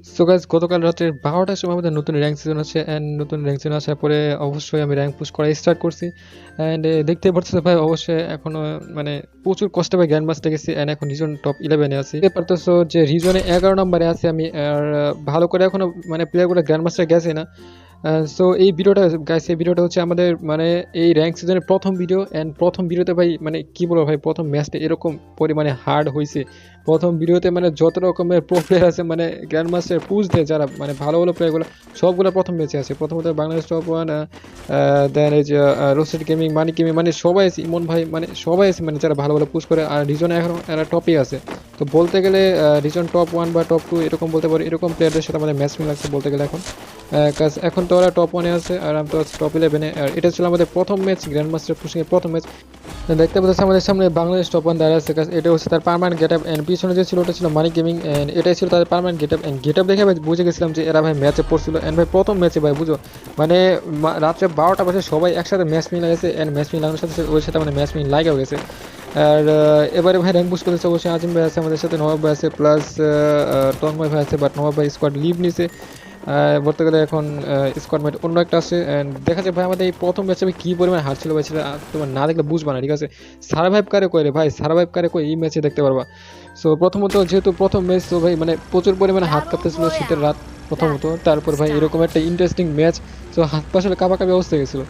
So guys গতকাল রাতের বারোটার সময় আমাদের নতুন র্যাঙ্ক সিজন আছে অ্যান্ড নতুন র্যাঙ্ক সিজন আসার পরে অবশ্যই আমি র্যাঙ্ক পুশ করা স্টার্ট করছি। অ্যান্ড দেখতে পাচ্ছি ভাই, অবশ্যই এখনও মানে প্রচুর কষ্টে ভাই গ্র্যান্ড মাস্টার গেছি অ্যান্ড এখন রিজন টপ ইলেভেনে আছি। দেখতে পারতেছো যে রিজনে এগারো নম্বরে আছে আমি, আর, ভালো করে এখনও মানে প্লেয়ারগুলো গ্র্যান্ড মাস্টার গেছে না। সো এই ভিডিওটা গাইস এই ভিডিওটা হচ্ছে আমাদের মানে এই র্যাঙ্ক সিজনের প্রথম ভিডিও অ্যান্ড প্রথম ভিডিওতে ভাই মানে কি বলব ভাই, প্রথম ম্যাচটা এরকম পরিমাণে হার্ড হয়েছে প্রথম ভিডিওতে মানে যত রকমের প্রো প্লেয়ার আছে মানে গ্র্যান্ড মাস্টার পুজ দেয় যারা মানে ভালো ভালো প্লেয়ারগুলো সবগুলো প্রথম ম্যাচে আছে। প্রথমত বাংলাদেশ টপ ওয়ান দেন এই যে রোসেট গেমিং মানি গেমিং মানে সবাই আছে, ইমন ভাই মানে সবাই আছে মানে যারা ভালো ভালো পুশ করে, আর রিজনে এখন, এরা টপই আছে। তো বলতে গেলে রিজন টপ ওয়ান বা টপ টু এরকম বলতে পারি, এরকম প্লেয়ারদের সাথে আমাদের ম্যাচ মিল লাগছে বলতে গেলে এখন। কাজ এখন তো ওরা টপ ওয়ানে আছে আর আমি তো টপ ইলেভেনে আর এটা ছিল আমাদের প্রথম ম্যাচ গ্র্যান্ড মাস্টার পুশিংয়ের প্রথম ম্যাচ দেখতে পাচ্ছি আমাদের সামনে বাংলাদেশ টপ ওয়ান দাঁড়িয়ে আছে কাজ এটা হচ্ছে তার পারমানেন্ট গেট আপ অ্যান্ড পিছনে যে ছিল, ওটা ছিল মানি গেমিং অ্যান্ড এটাই ছিল তাদের permanent get up and get up দেখে ভাই বুঝে গেছিলাম যে এরা ভাই ম্যাচে পড়ছিল। অ্যান্ড ভাই প্রথম ম্যাচে ভাই, বুঝো? মানে রাত্রে বারোটা বাজে সবাই একসাথে ম্যাচ মিল গেছে অ্যান্ড ম্যাচ মিল লাগানোর সাথে ওর সাথে মানে ম্যাচ মিল লাগেও গেছে। আর এবারে ভাই র্যাঙ্ক বুস করেছে অবশ্যই আজিম ভাই আছে, আমাদের সাথে নবাব ভাই আছে প্লাস তন্ময় ভাই আছে বাট নবাব ভাই স্কোয়াড লিভ নিছে। বলতে গেলে এখন মেট অন্য একটা আছে অ্যান্ড দেখা যায় ভাই আমাদের এই প্রথম ম্যাচে আমি কী পরিমাণ হারছিল ভাই সেটা তোমার না দেখলে বুঝবা না, ঠিক আছে? সার্ভাইভ কারে করে ভাই? সার্ভাইভ কারে করে এই ম্যাচে দেখতে পারবা। সো প্রথমত যেহেতু প্রথম ম্যাচ তো ভাই মানে প্রচুর পরিমাণে হাত কাঁপতেছিল শীতের রাত প্রথমত। তারপর ভাই এরকম একটা ইন্টারেস্টিং ম্যাচ সো হাত পাশে কাঁপাকাঁপি অবস্থা গেছিল।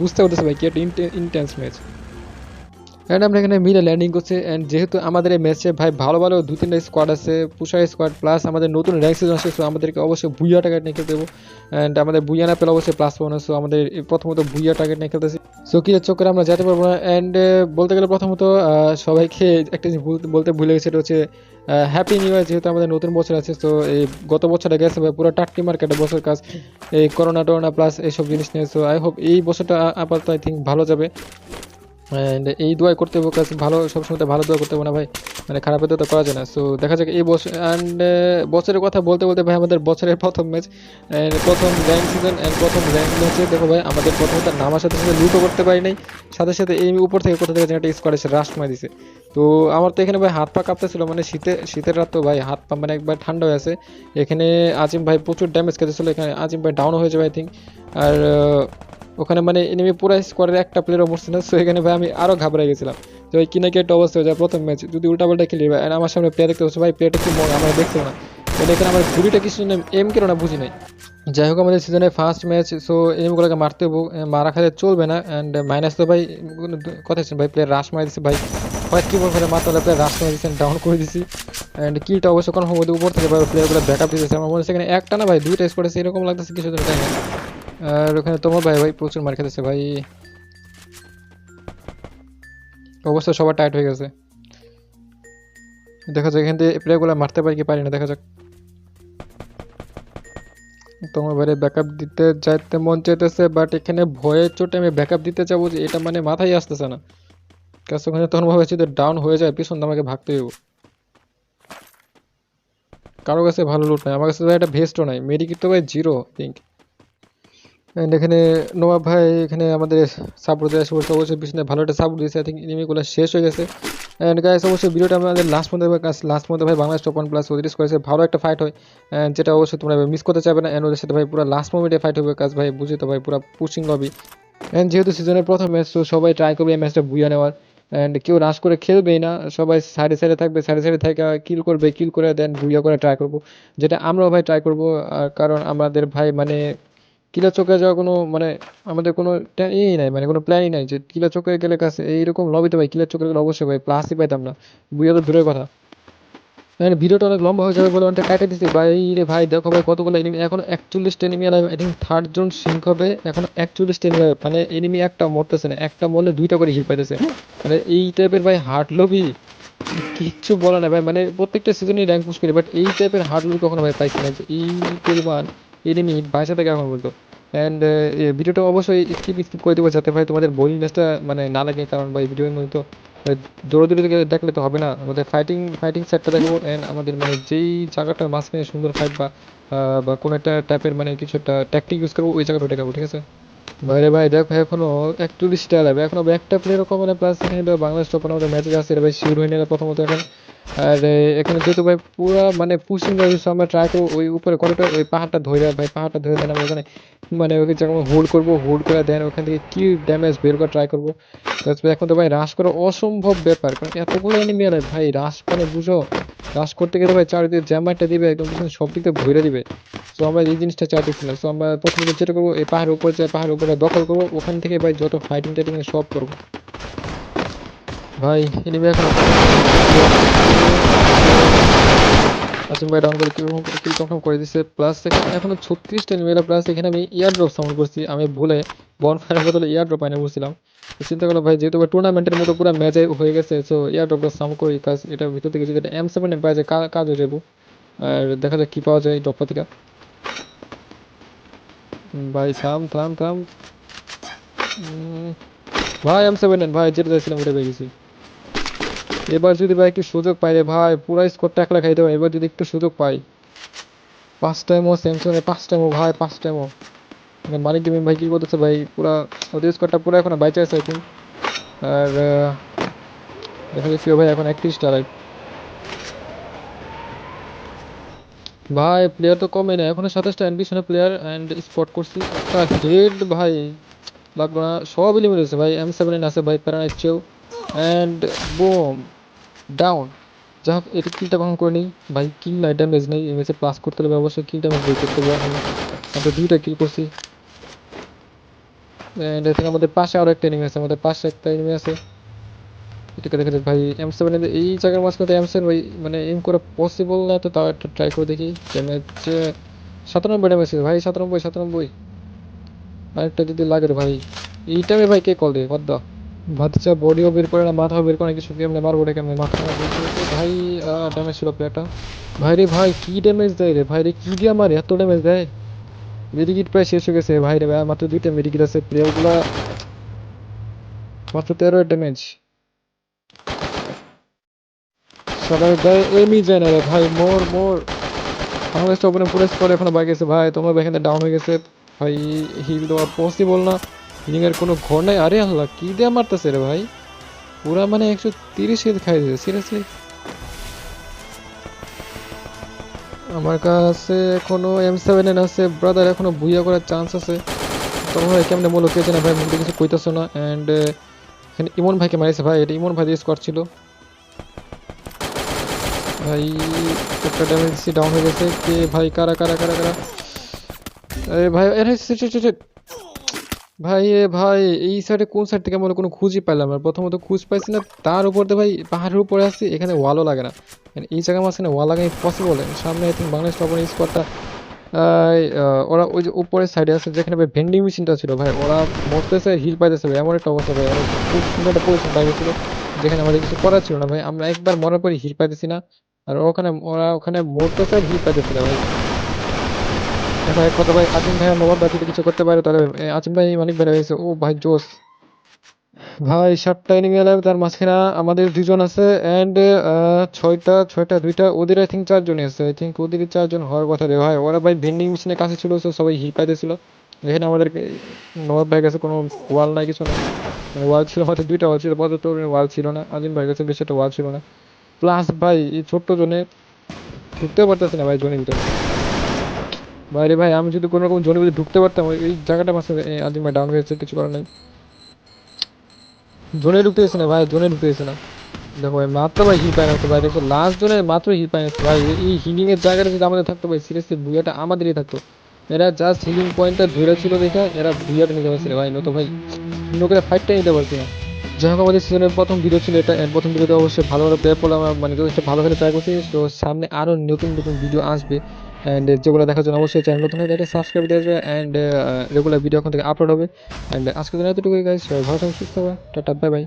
বুঝতে পারতেছে ভাই কি একটা ইন্টেন্স ম্যাচ অ্যান্ড আমরা এখানে মিলে ল্যান্ডিং করছি অ্যান্ড যেহেতু আমাদের এই ম্যাচে ভাই ভালো ভালো দু তিনটা স্কোয়াড আছে পুষা স্কোয়াড প্লাস আমাদের নতুন র্যাঙ্ক সিজন আসছে সো আমাদেরকে অবশ্যই বুইয়া টার্গেট নিয়ে খেলতে দেবো অ্যান্ড আমাদের বুইয়া না পেলে অবশ্যই প্লাস পাবো না সো আমাদের প্রথমত বুইয়া টার্গেট নিয়ে খেলতেছি। সো কি চক্করে আমরা যেতে পারব না। অ্যান্ড বলতে গেলে প্রথমত সবাইকে একটা জিনিস বলতে ভুলে গেছে, সেটা হচ্ছে হ্যাপি নিউ ইয়ার যেহেতু আমাদের নতুন বছর আছে তো এই গত বছরটা গেছে ভাই, পুরো টাট্টি মার্কেটে বছর কাজ, এই করোনা টরোনা প্লাস এইসব জিনিস নিয়ে। সো আই হোপ এই বছরটা আপাতত আই থিঙ্ক ভালো যাবে। এই দোয়াই করতে হবে, কাজ ভালো সবসময় ভালো দোয়া করতে হবে না ভাই। মানে খারাপের দোয়া তো করা যায় না। সো দেখা যাক, এই বছর অ্যান্ড বছরের কথা বলতে বলতে ভাই, আমাদের বছরের প্রথম ম্যাচ অ্যান্ড প্রথম র্যাঙ্ক সিজন অ্যান্ড প্রথম র্যাঙ্ক ম্যাচে দেখো ভাই, আমাদের প্রথমত নামার সাথে সাথে লুটও করতে পারি নাই। সাথে সাথে এই উপর থেকে কোথা থেকে যেন একটা স্কোয়াড এসে রাশ মার দিছে। তো, আমার তো এখানে ভাই হাত পা কাঁপতেছিল মানে শীতে, শীতের রাত তো ভাই, হাত পা মানে একবার ঠান্ডা হয়ে আছে। এখানে আজিম ভাই প্রচুর ড্যামেজ খেতেছিল, এখানে আজিম ভাই ডাউন হয়ে যাবে আই থিঙ্ক আর ওখানে মানে এনিমি পুরো স্কোয়াডের একটা প্লেয়ার মরছে না সো এখানে ভাই আমি আরও ঘাবড়ে গেছিলাম। যে ভাই কিনা কি একটা অবস্থা হয়ে যায় প্রথম ম্যাচ যদি উল্টাপাল্টা খেলি ভাই আমার সামনে প্লেয়ার দেখতে হচ্ছে ভাই প্লেয়ারটা কি মর আমরা দেখছিলাম না। মানে এখানে আমার ঘুড়িটা কিছু এম কেন না বুঝি নাই। যাই হোক, আমাদের সিজনের ফার্স্ট ম্যাচ সো এনিমিগুলোকে মারতে মারা খেলে চলবে না অ্যান্ড মাইনাস তো ভাই কথা ভাই প্লেয়ার রাশ মারি দিচ্ছে ভাই হোয়াইট কি বলব মাত্র প্লেয়ার রাশ মারি দিচ্ছেন ডাউন করে দিছি। অ্যান্ড কিলটা অবশ্য কোনো সম্ভবত উপর থেকে প্লেয়ারগুলো ব্যাকআপ দিতেছে। আমার মনে হচ্ছে এখানে একটা না ভাই, দুইটা স্কোয়াড এরকম লাগতেছে কিছু দিন আর ওখানে তোমার ভাই ভাই প্রচুর মার খেতেছে ভাই। অবস্থা সবার টাইট হয়ে গেছে। দেখা যাক, এখান থেকে প্লেয়ারগুলো মারতে পারি কি পারি না, দেখা যাক। তোমার বাইরে ব্যাকআপ দিতে যাইতে মন চাইতেছে বাট এখানে ভয়ের চোটে আমি ব্যাকআপ দিতে যাব যে এটা মানে মাথায় আসতেছে না। কাছে ওখানে তখন ভাবে যদি ডাউন হয়ে যায়, পিছন আমাকে ভাগতে হইব। কারও কাছে ভালো লুট নাই, আমার কাছে একটা ভেস্টও নাই মেডিকিট তো ভাই জিরো থিঙ্ক অ্যান্ড এখানে নোয়া ভাই এখানে আমাদের সাপোর্ট দেওয়া অবশ্যই অবশ্যই পিছনে ভালো একটা সাপোর্ট দিয়েছে। আই থিঙ্ক এনিমিগুলো শেষ হয়ে গেছে। অ্যান্ড গাইস অবশ্যই ভিডিওটা আমাদের লাস্ট মধ্যে লাস্ট মধ্যে ভাই বাংলাদেশ টপ ওয়ান প্লাস ওদিস করেছে। ভালো একটা ফাইট হয়। অ্যান্ড যেটা অবশ্যই তোমরা মিস করতে চাইবে না। অ্যান্ড ওদের সাথে ভাই পুরো লাস্ট মোমেন্টে ফাইট হবে কাজ ভাই, বুঝি তো ভাই, পুরো পুশিং লবি অ্যান্ড যেহেতু সিজনের প্রথম ম্যাচ তো সবাই ট্রাই করবে এই ম্যাচটা বুঝে নেওয়ার। অ্যান্ড কেউ রাশ করে খেলবেই না। সবাই সাইডে সাইডে থাকবে সাইডে সাইডে থেকে কিল করবে কিল করে দেন বুইয়া করে ট্রাই করব। যেটা আমরাও ভাই ট্রাই করব। কারণ আমাদের ভাই মানে কিলা চোখে যাওয়া কোনো মানে আমাদের কোনো ইয়েই নাই মানে কোনো প্ল্যানই নাই যে কিলা চোখে গেলে কাছে এইরকম লবিতে ভাই, কিলা চোখে গেলে অবশ্যই ভাই প্লাসই পাইতাম না। বুইয়া তো দূরের কথা। মানে ভিডিওটা অনেক লম্বা হয়ে যাবে বলে অনেকটা কাটে দিচ্ছি ভাই রে ভাই, দেখো ভাই কতগুলো এনিমি এখন একচল্লিশটা এনিমি আই থিঙ্ক থার্ড জন সিঙ্ক হবে, এখন একচল্লিশটা এনিমি মানে এনিমি একটা মরতেছে না, একটা মরলে দুইটা করে হিল পাইতেছে। মানে এই টাইপের ভাই হার্ড লবি কিচ্ছু বলে না ভাই। মানে প্রত্যেকটা সিজনই র্যাঙ্ক পুশ করি বাট এই টাইপের হার্ড লবি কখনো ভাই পাইছি না। এই পরিমাণ এনিমি বাইসা থেকে এখন বলতো অ্যান্ড ভিডিওটা অবশ্যই স্কিপ স্কিপ করে দেবো যাতে ভাই তোমাদের বোরিং ম্যাচটা মানে না লাগে, কারণ ভাই ভিডিওর মধ্যে তো দৌড়াদৌড়ি থেকে দেখলে তো হবে না। আমাদের ফাইটিং ফাইটিং সেটটা দেখব অ্যান্ড আমাদের মানে যেই জায়গাটা মাঝখানে সুন্দর ফাইট বা বা কোনো একটা টাইপের মানে কিছু একটা ট্যাকটিক ইউজ করব, ওই জায়গাটা দেখাবো, ঠিক আছে? বাইরে ভাই দেখো, এখনও একচল্লিশটা লাগবে এখনও একটা প্লেয়ারও কমে না প্লাস এখানে বাংলাদেশ টপ আমাদের ম্যাচে আছে, এটা ভাই শিওর হয়ে নিলে প্রথমত এখন। আর এখানে যেহেতু ভাই পুরা মানে পুশিং রয়েছে আমরা ট্রাই করব ওই উপরে কতটা ওই পাহাড়টা ধরে, ভাই পাহাড়টা ধরে দেন, আমরা ওখানে মানে ওই জায়গায় হোল্ড করব হোল্ড করে দেন, ওখান থেকে কি ড্যামেজ বের করে ট্রাই করব। এখন তো ভাই রাশ করা অসম্ভব ব্যাপার, কারণ এতগুলো এনিমি আরে ভাই রাশ মানে বুঝো রাশ করতে গেলে ভাই চারিদিকে জ্যামারটা দিবে, একদম সব দিক থেকে ভরে দিবে। তো আমরা এই জিনিসটা চাইতেছি না তো আমরা প্রথমে যেটা করব, এই পাহাড়ের উপরে যে পাহাড়ের উপরে দখল করব, ওখান থেকে ভাই যত ফাইটিং টাইটিং সব করব। ভাই এনিমি এখন আসিম ভাই ডাউন করে কীরকম কিল কনফার্ম করে দিচ্ছে প্লাস এখনও ছত্রিশটা এনিমিরা প্লাস এখানে আমি ইয়ার ড্রপ সাউন্ড করছি। আমি ভুলে বন ফায়ারের বদলে ইয়ার ড্রপ আইনে বলছিলাম চিন্তা করলাম ভাই, যেহেতু টুর্নামেন্টের মতো পুরো ম্যাচে হয়ে গেছে সো ইয়ার ড্রপটা সাউন্ড করি কাজ এটা ভিতর থেকে যদি এম সেভেন পাওয়া যায় কাজ হয়ে যাব, আর দেখা যাক কি পাওয়া যায় এই ড্রপটা থেকে। ভাই, থাম থাম থাম। ভাই এম সেভেন ভাই, যেটা চাইছিলাম ওটা পেয়ে গেছি। এবার যদি ভাই একটু সুযোগ পাই রে ভাই, পুরো স্কোরটা একলা খাইতে হবে এবার যদি একটু সুযোগ পাই পাঁচ টাইমও স্যামসংয়ে পাঁচ টাইমও ভাই পাঁচ টাইমও মানে মালিক টিম ভাই কি করতেছে ভাই, পুরা ওদের স্কোরটা পুরো এখন বাইচে আছে থিঙ্ক আর দেখা যাচ্ছে ভাই এখন একত্রিশটা রাইট ভাই প্লেয়ার তো কমে না এখনও সাতাশটা অ্যাম্বিশনের প্লেয়ার অ্যান্ড স্পট করছি। হেড ভাই। লাগল না সব এলিমিনেট হয়েছে, ভাই। এম সেভেন আছে ভাই, প্যারানাইট চেও। অ্যান্ড বোম ডাউন যাই হোক এটা কিলটা কখন করে নিই। ভাই কিল নাই ড্যামেজ নেই। এই ম্যাচে প্লাস করতে হবে অবশ্যই। কিল ড্যামেজ বের করতে হবে। আমরা দুইটা কিল করছি। অ্যান্ড এখানে আমাদের পাশে আরও একটা এনিমি আছে। আমাদের পাশে একটা এনিমি আছে। এটাকে দেখা যাক ভাই এম সেভেন এই জায়গার মাঝখানে এম সেভেন ভাই মানে এম করা পসিবল না, তো তাও একটা ট্রাই করে দেখি। ড্যামেজ সাতানব্বই ড্যামেজ ভাই, সাতানব্বই সাতানব্বই। আরেকটা যদি লাগে ভাই। এই টাইমে ভাই কে কল দেয় বাদ ভাতচা বডিও বের করে না, মাথাও বের করে না, কিছু কেমনে মারবো রে কেমনে? মাথা করে ভাই ড্যামেজ ছিল প্লেয়ারটা ভাই রে ভাই, কি ড্যামেজ দেয় রে? ভাই রে, কি দিয়ে আমার এত ড্যামেজ দেয়? মেডিকিট প্রায় শেষ হয়ে গেছে। ভাই রে ভাই, মাত্র দুইটা মেডিকিট আছে। প্লেয়ারগুলা মাত্র তেরো ড্যামেজ সবাই ভাই এমই যায় না রে ভাই, মোর মোর। আমাদের স্টপনে পুরো স্কোর এখনও বাকি আছে। ভাই, তোমার এখানে ডাউন হয়ে গেছে। ভাই হিল দেওয়া পসিবল না। হিলিং এর কোনো ঘর নাই। আরে আল্লাহ, কি দিয়ে মারতেছে রে ভাই? পুরা মানে একশো তিরিশ হিল খাই দিয়েছে সিরিয়াসলি আমার কাছে এখনও এম সেভেন আছে ব্রাদার এখনও বুইয়া করার চান্স আছে। তোমার ভাই কেমনে মূল্য কে না ভাই, মুখে কিছু কইতেছো না। অ্যান্ড এখানে ইমন ভাইকে মারিছে ভাই, এটা ইমন ভাই স্কোর ছিল। ভাই, একটা ড্যামেজ ডাউন হয়ে গেছে। কে ভাই, কারা কারা কারা কারা? আরে ভাই, আরে ভাই, এ ভাই, এই সাইডে কোন সাইড থেকে আমরা কোনো খুঁজই পাইলাম না। প্রথমত খুঁজ পাইছি না, তার উপর দিয়ে ভাই পাহাড়ের উপরে আসছি এখানে ওয়ালও লাগে না। মানে এই জায়গার মাঝখানে ওয়াল লাগাই পসিবল সামনে আই থিঙ্ক বাংলাদেশ টপন স্পটটা ওরা ওই যে উপরের সাইডে আছে, যেখানে ভাই ভেন্ডিং মেশিনটা ছিল ভাই। ওরা মরতেছে হিল পাইতেছে ভাই, এমন একটা অবস্থা ভাই। খুব সুন্দর একটা পজিশন পাই গেছিল যেখানে আমাদের কিছু করার ছিল না ভাই। আমরা একবার মরার পরে হিল পাইতেছি না, আর ওখানে, ওরা ওখানে মরতেছে আর হিল পাইতেছে না ভাই। এখন এক কথা ভাই? আজিম ভাই নবাব ভাই যদি কিছু করতে পারে, তাহলে আজিম ভাই অনেক বেড়ে গেছে। ও ভাই জোস ভাই, সাতটা ইনিং এলাম, তার মাঝখানে আমাদের দুজন আছে অ্যান্ড ছয়টা ছয়টা, দুইটা, ওদের আই থিঙ্ক চারজনই আছে। আই থিঙ্ক ওদের চারজন হওয়ার কথা রে ভাই। ওরা ভাই ভেন্ডিং মেশিনের কাছে ছিল সবাই হিল পাইতেছিল এখানে আমাদেরকে, নবাব ভাই কাছে কোনো ওয়াল নাই, কিছু নাই। ওয়াল ছিল হয়তো দুইটা ওয়াল ছিল পর্যন্ত ওয়াল ছিল না। আজিম ভাই কাছে বেশি একটা ওয়াল ছিল না। প্লাস ভাই, এই ছোট্ট জনে ঢুকতে পারতেছে না ভাই জনের ভিতরে। বাইরে ভাই, আমি যদি কোনো রকম জনের ঢুকতে পারতাম এই জায়গাটা আজিম ভাই ডাউন হয়েছে, কিছু করার নাই। জোনে ঢুকতে গেছে না ভাই, জোনে ঢুকতে গেছে না। দেখো ভাই, মাত্র ভাই হিল পায় ভাই, দেখো লাস্ট জোনে মাত্র হিল পায় ভাই। এই হিলিং এর জায়গাটা যদি আমাদের থাকতো ভাই সিরিয়াসলি বুয়াটা আমাদেরই থাকতো। এরা জাস্ট হিলিং পয়েন্টটা ধরে ছিল দেখে, এরা বুয়াটা নিতে পারছিল ভাই নতো ভাই লোকেরা ফাইটটা নিতে পারছি। না যাই হোক, আমাদের সিজনের প্রথম ভিডিও ছিল এটা প্রথম ভিডিওতে অবশ্যই ভালো ভালো প্লেয়ার পড়লাম মানে যথেষ্ট ভালো খেলে ট্রাই করছি। তো সামনে আরও নতুন নতুন ভিডিও আসবে। অ্যান্ড যেগুলো দেখার জন্য অবশ্যই চ্যানেল নতুন হয়ে সাবস্ক্রাইব দিয়ে যাবে অ্যান্ড রেগুলার ভিডিও এখন থেকে আপলোড হবে। অ্যান্ড আজকের জন্য এতটুকুই গাইস ভালো থাকুন সুস্থ হবে টাটা বাই বাই